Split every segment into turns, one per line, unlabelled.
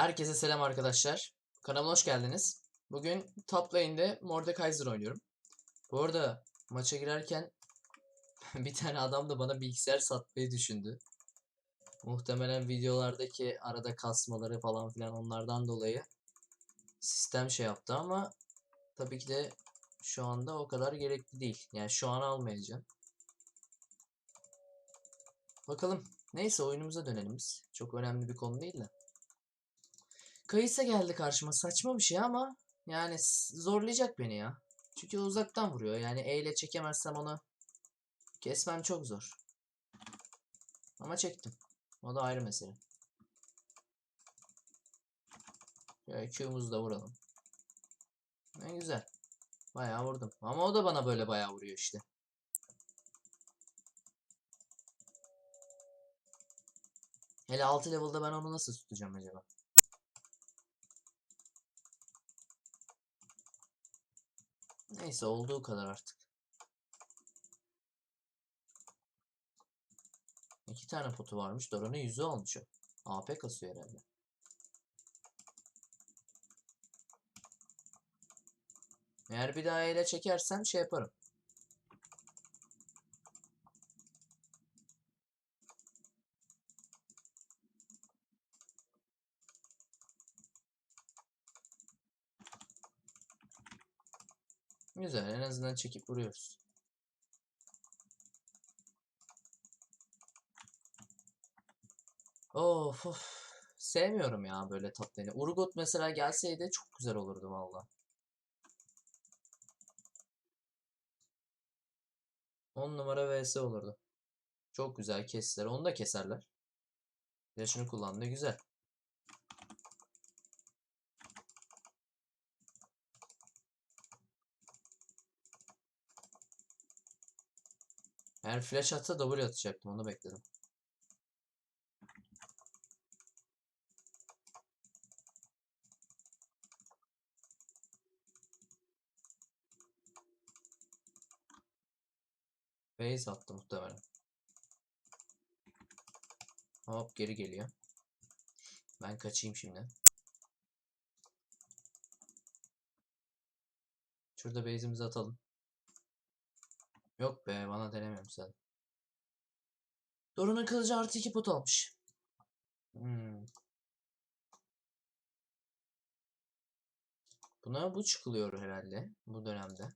Herkese selam arkadaşlar. Kanalıma hoş geldiniz. Bugün top lane'de Mordekaiser oynuyorum. Bu arada maça girerken bir tane adam da bana bilgisayar satmayı düşündü. Muhtemelen videolardaki arada kasmaları falan filan onlardan dolayı sistem şey yaptı ama tabii ki de şu anda o kadar gerekli değil. Yani şu an almayacağım. Bakalım. Neyse oyunumuza dönelim biz. Çok önemli bir konu değil de. Kayısa geldi karşıma. Saçma bir şey ama yani zorlayacak beni ya. Çünkü uzaktan vuruyor. Yani E ile çekemezsem onu kesmem çok zor. Ama çektim. O da ayrı mesele. Şöyle Q'muzu da vuralım. Ne güzel. Bayağı vurdum. Ama o da bana böyle bayağı vuruyor işte. Hele 6 level'da ben onu nasıl tutacağım acaba? Neyse olduğu kadar artık. İki tane potu varmış. Doran'ın yüzü olmuş o. AP kasıyor herhalde. Eğer bir daha ele çekersem şey yaparım. Güzel en azından çekip vuruyoruz. Of of. Sevmiyorum ya böyle top lane'i. Urgot mesela gelseydi çok güzel olurdu valla. 10 numara vs olurdu. Çok güzel kestiler. Onu da keserler. Yaşını kullandı. Güzel. Eğer flash atsa W atacaktım. Onu bekledim. Base attı muhtemelen. Hop geri geliyor. Ben kaçayım şimdi. Şurada base'imizi atalım. Yok be bana denemiyorum sen. Dorun'un kılıcı artı 2 pot almış. Hmm. Buna bu çıkılıyor herhalde bu dönemde.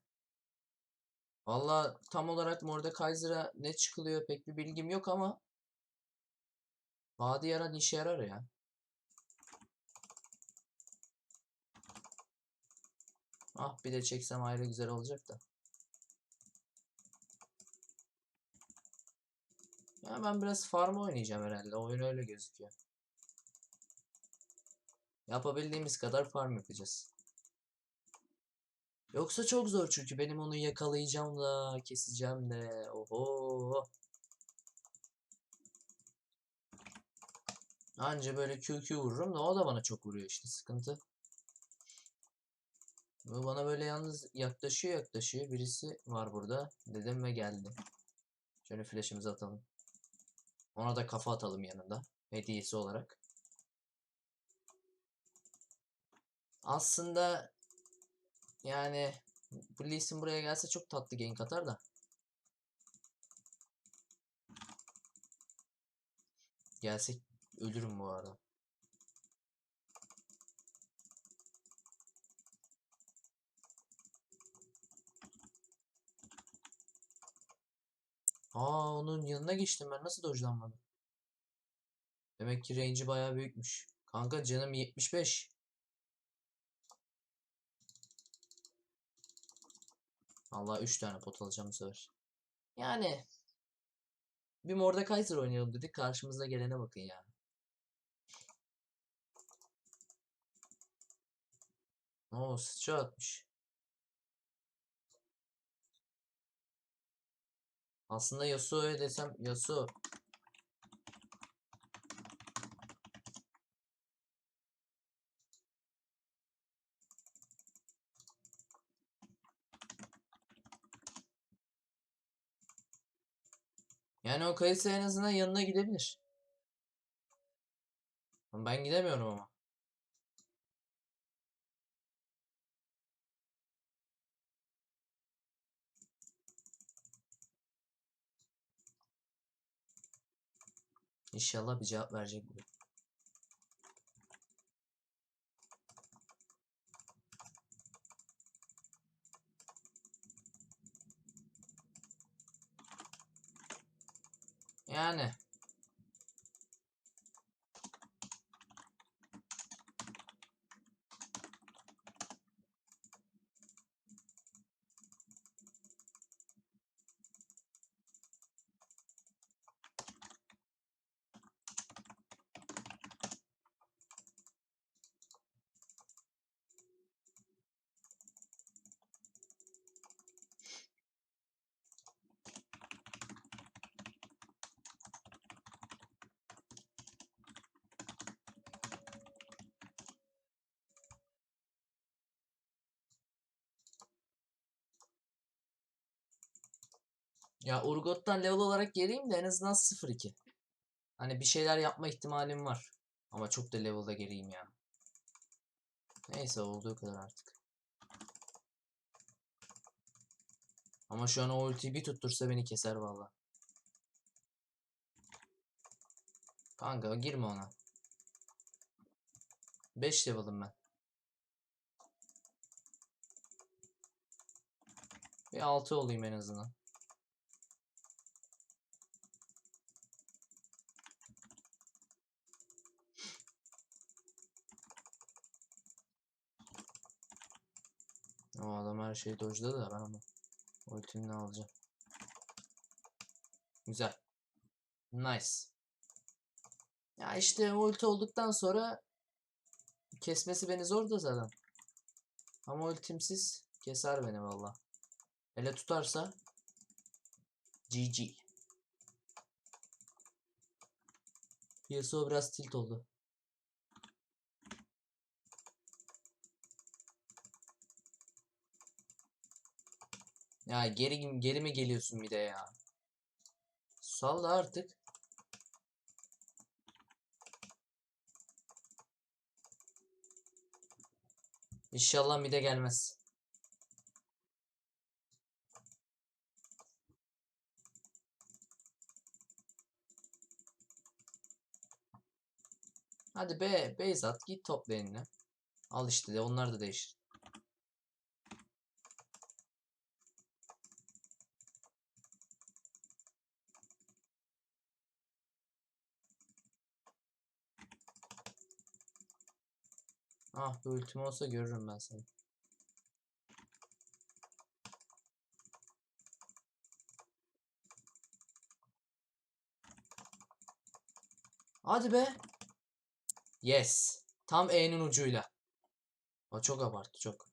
Valla tam olarak Mordekaiser'a ne çıkılıyor pek bir bilgim yok ama Vadi yaran işe yarar ya. Ah bir de çeksem ayrı güzel olacak da. Ya ben biraz farm oynayacağım herhalde. Oyun öyle gözüküyor. Yapabildiğimiz kadar farm yapacağız. Yoksa çok zor çünkü benim onu yakalayacağım da keseceğim de. Oho. Anca böyle QQ vururum da o da bana çok vuruyor işte sıkıntı. Bu bana böyle yalnız yaklaşıyor yaklaşıyor. Birisi var burada dedim ve geldi. Şöyle flash'ımızı atalım. Ona da kafa atalım yanında. Hediyesi olarak. Aslında yani bu buraya gelse çok tatlı gank atar da. Gelsek ölürüm bu arada. Aa onun yanına geçtim ben nasıl dojlanmadım? Demek ki range'i bayağı büyükmüş. Kanka canım 75. Allah 3 tane pot alacağım bu sefer. Yani bir Mordekaiser oynayalım dedik. Karşımıza gelene bakın ya. Oo sıçra atmış. Aslında Yasuo'ya desem Yasuo Yani o kayısı en azından yanına gidebilir. Ben gidemiyorum ama. İnşallah bir cevap verecek bu. Yani. Ya Urgot'tan level olarak geriyim de en azından 0-2. Hani bir şeyler yapma ihtimalim var. Ama çok da level'da geriyim ya. Neyse olduğu kadar artık. Ama şu an o ultiyi bir tuttursa beni keser valla. Kanka girme ona. 5 level'ım ben. Bir 6 olayım en azından. O adam her şeyi dojladı da ben onu ultimini alacağım. Güzel. Nice. Ya işte ulti olduktan sonra kesmesi beni zor da zaten. Ama ultimsiz keser beni valla. Hele tutarsa GG. Yasuo biraz tilt oldu. Ya geri geri mi geliyorsun bir de ya? Salla artık. İnşallah mide gelmez. Hadi be Beyzat git top lane'ine. Al işte de onlar da değişir. Ah bir ultim olsa görürüm ben seni. Hadi be. Yes. Tam E'nin ucuyla. O çok abarttı çok.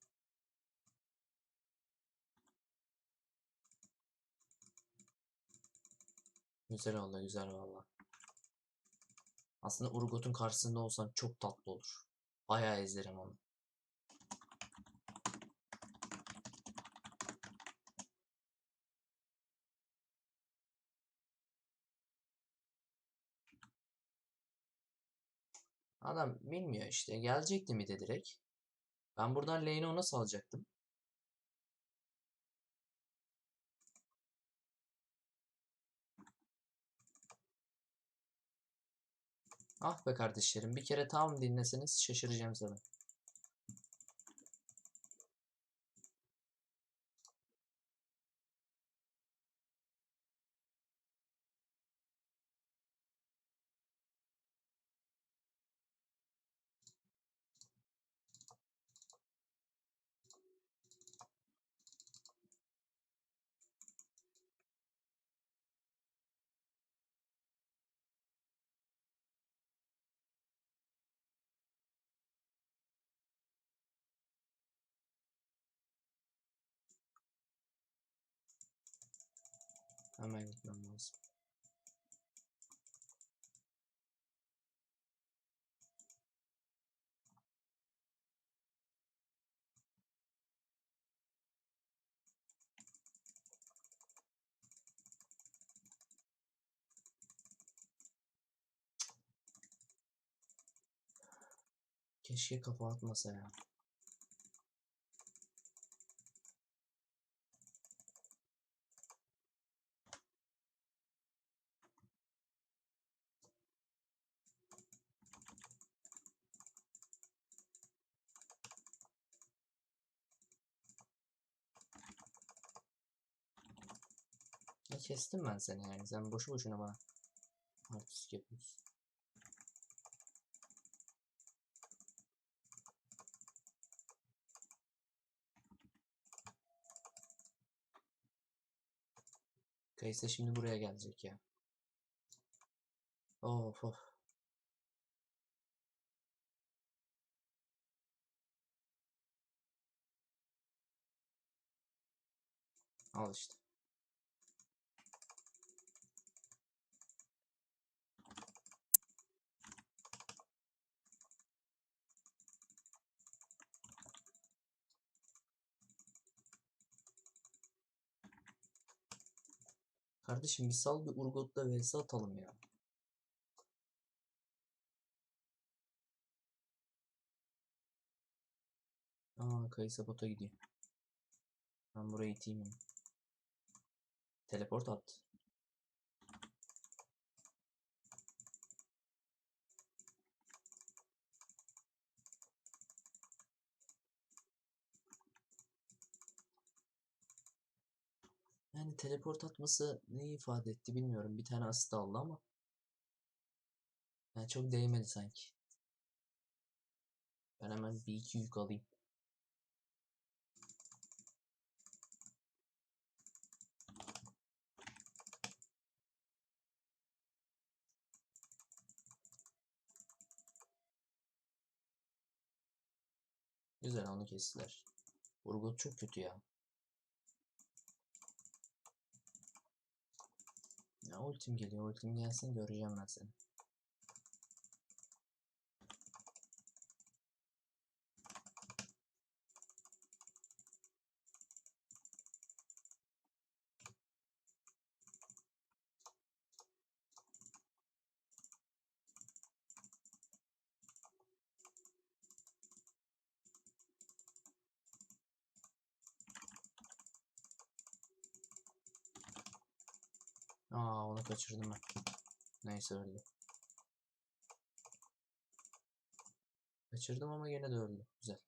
Güzel oldu güzel valla. Aslında Urgot'un karşısında olsan çok tatlı olur. Bayağı ezlerim onu. Adam bilmiyor işte. Gelecekti mi de direkt. Ben buradan lane'i ona salacaktım. Ah be kardeşlerim. Bir kere tam dinleseniz şaşıracağım sana. Hemen gitmem lazım. Keşke kafa atmasa ya. Kestim ben seni yani. Sen boşu boşuna bana artistik yapıyorsun. Kayısı şimdi buraya gelecek ya. Of of. Al işte. Kardeşim bir sal bir Urgot'la vs atalım ya. Aa Kayısa bota gidiyor. Ben burayı iteyim. Teleport attı. Yani teleport atması neyi ifade etti bilmiyorum. Bir tane asist aldı ama. Yani çok değmedi sanki. Ben hemen bir iki yük alayım. Güzel onu kestiler. Urgot çok kötü ya. Ya ultim geliyor. Ultim gelsin göreceğim ben seni. Aa onu kaçırdım ben. Neyse öldü. Kaçırdım ama gene de öldü. Güzel.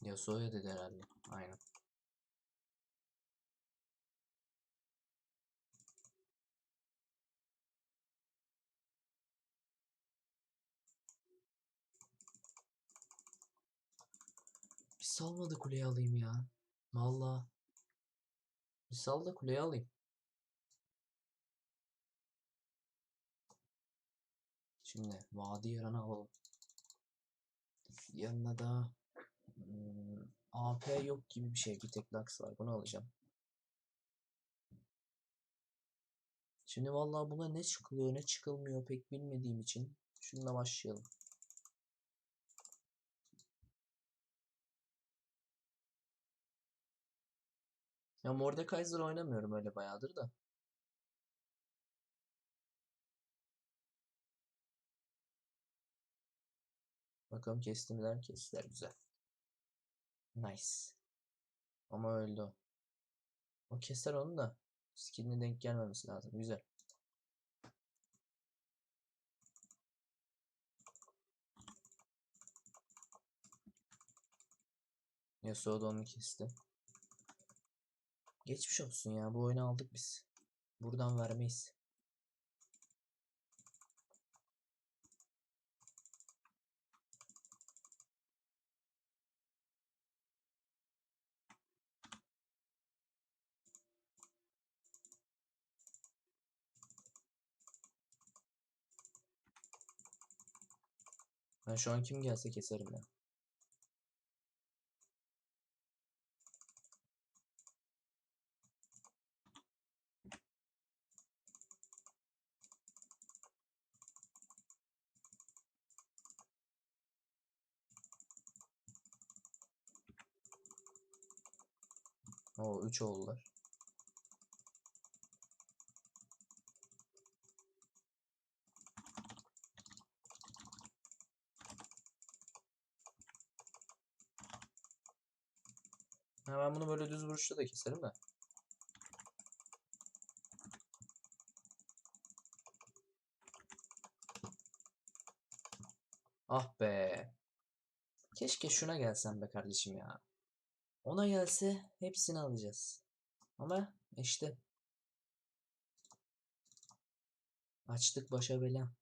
Yasuo'ya dedi herhalde. Aynen. Bir salmadı kuleye alayım ya. Valla. Bir sal da kuleye alayım. Şimdi vadi yaranı alalım. Yanına da AP yok gibi bir şey. Bir tek Lux var. Bunu alacağım. Şimdi vallahi buna ne çıkılıyor ne çıkılmıyor pek bilmediğim için şununla başlayalım. Ya Mordekaiser oynamıyorum öyle bayağıdır da. Bakalım kestiler kestiler güzel. Nice. Ama öldü o. Keser onu da. Skill'ine denk gelmemesi lazım. Güzel. Yasuo da onu kesti. Geçmiş olsun ya. Bu oyunu aldık biz. Buradan vermeyiz. Ben şu an kim gelse keserim ya. O 3 oldular. Ben bunu böyle düz vuruşta da keserim de. Ah be. Keşke şuna gelsen be kardeşim ya. Ona gelse hepsini alacağız. Ama işte açtık başa bela.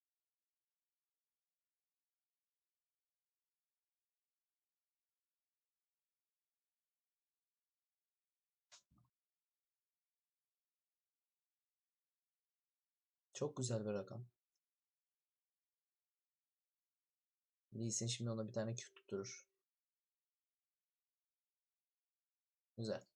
Çok güzel bir rakam. Lee Sin şimdi ona bir tane Q tutturur. Güzel.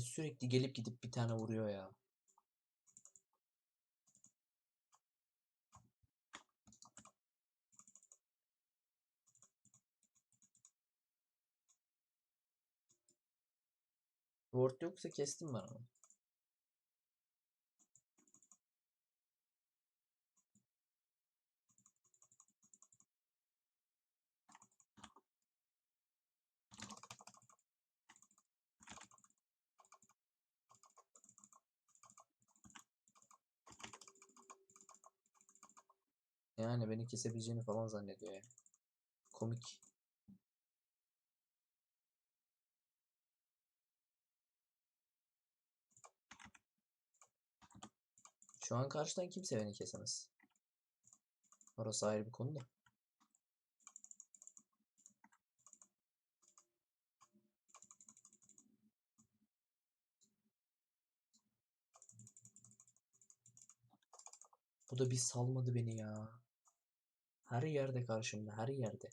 Yani sürekli gelip gidip bir tane vuruyor ya. Ward yoksa kestim ben onu. Yani beni kesebileceğini falan zannediyor ya. Komik. Şu an karşıdan kimse beni kesemez. Orası ayrı bir konu da. Bu da bir salmadı beni ya. Her yerde karşımda, her yerde.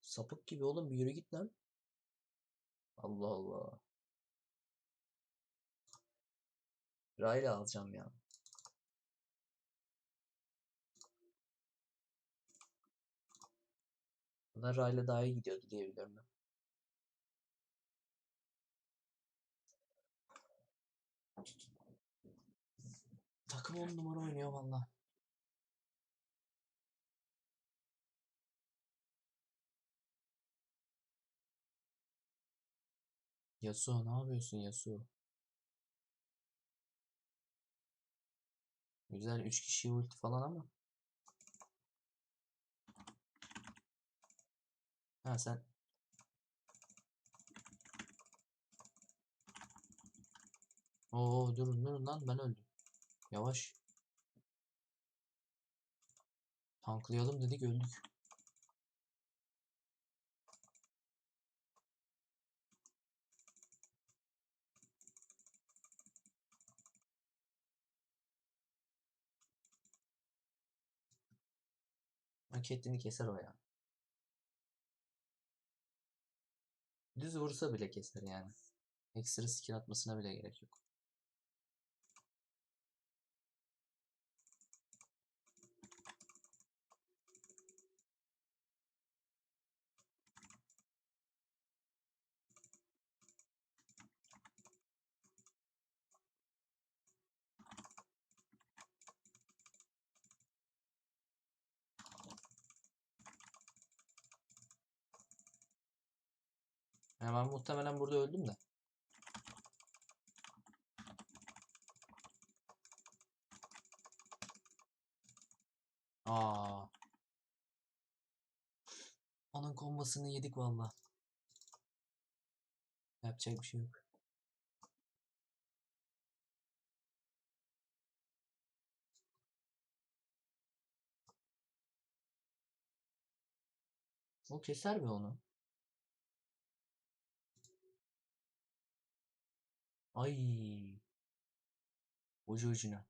Sapık gibi oğlum bir yürü git lan. Allah Allah. Rayla alacağım ya. Bunlar Rayla daha iyi gidiyordu diye biliyorum ben. Takım on numara oynuyor valla. Yasuo ne yapıyorsun Yasuo? Güzel 3 kişiye ulti falan ama. Ha sen. Oo durun durun lan ben öldüm. Yavaş. Tanklayalım dedik öldük. Hak keser o ya. Düz vursa bile keser yani. Ekstra skill atmasına bile gerek yok. Ben muhtemelen burada öldüm de. Aa. Onun kombosunu yedik valla. Yapacak bir şey yok. O keser mi onu? はい。お上手な。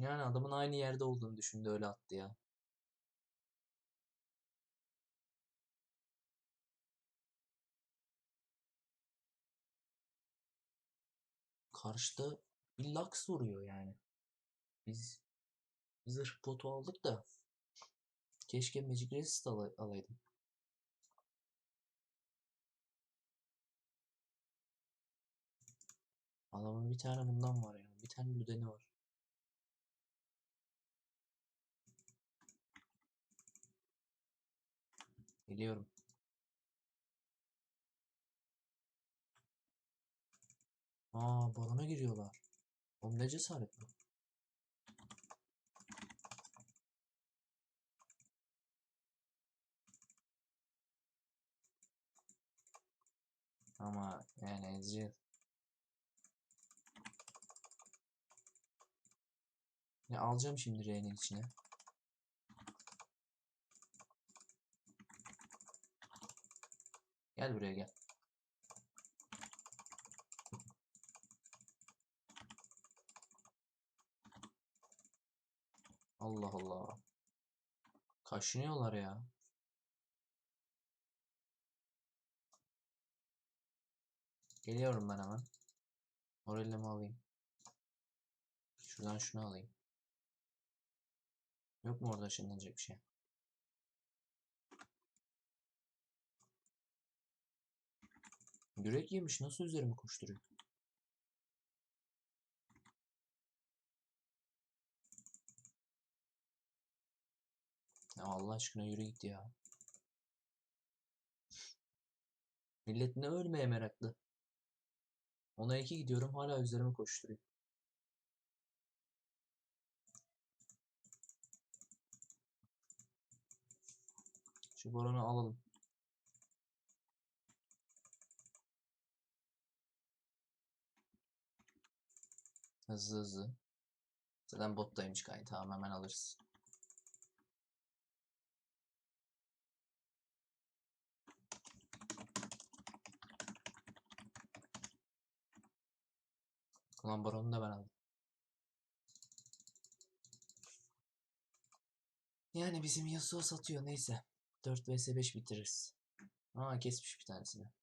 Yani adamın aynı yerde olduğunu düşündü öyle attı ya. Karşıda bir Lux vuruyor yani. Biz zırh potu aldık da keşke Magic Resist ala- alaydım. Adamın bir tane bundan var ya. Bir tane Ludeni var. Biliyorum. Aa barona giriyorlar. Oğlum ne cesaret bu? Ama yani Ezreal. Ya alacağım şimdi R'nin içine. Gel buraya gel. Allah Allah. Kaşınıyorlar ya. Geliyorum ben hemen. Moralimi alayım. Şuradan şunu alayım. Yok mu orada ışınlanacak bir şey? Yürek yemiş nasıl üzerime koşturuyor? Allah aşkına yürü git ya. Millet ne ölmeye meraklı. Ona iki gidiyorum hala üzerime koşturuyor. Şu baronu alalım. Hızlı hızlı. Zaten bottaymış kayın. Tamam hemen alırız. Ulan baronu da ben aldım. Yani bizim Yasuo satıyor neyse. 4 vs 5 bitiririz. Aa kesmiş bir tanesini.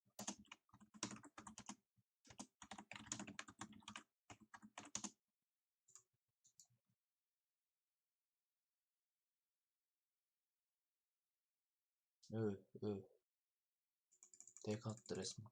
Öh öh. Tek attı resmen.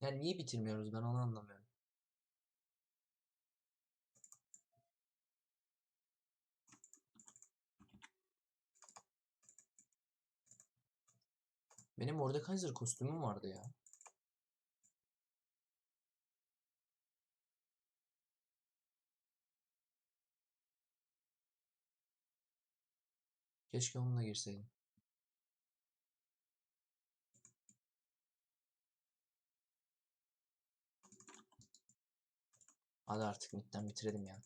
Yani niye bitirmiyoruz ben onu anlamıyorum. Benim orada Kaiser kostümüm vardı ya. Keşke onunla girseydim. Hadi artık midden bitirelim ya.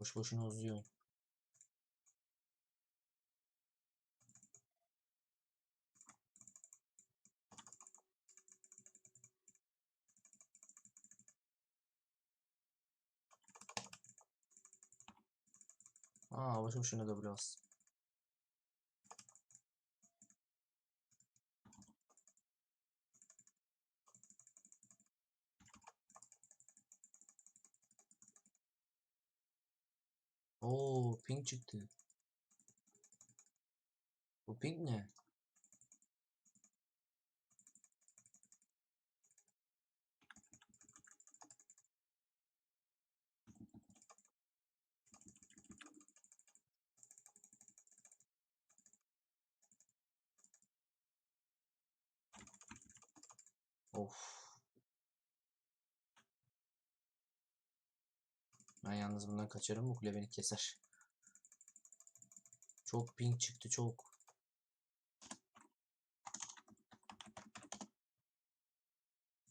Boş boşuna uzuyor. Aa boş boşuna da biraz. Oo pink çıktı. Bu pink ne? Of. Ben yalnız bundan kaçarım. Bu kule beni keser. Çok ping çıktı çok.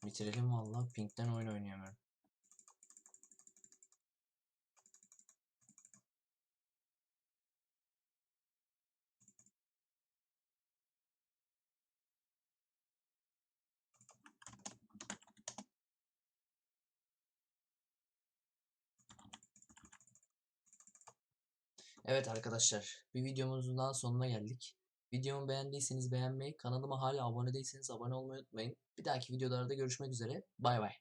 Bitirelim vallahi pingden oyun oynayamıyorum. Evet arkadaşlar, bir videomuzun daha sonuna geldik. Videomu beğendiyseniz beğenmeyi, kanalıma hala abone değilseniz abone olmayı unutmayın. Bir dahaki videolarda görüşmek üzere. Bay bay.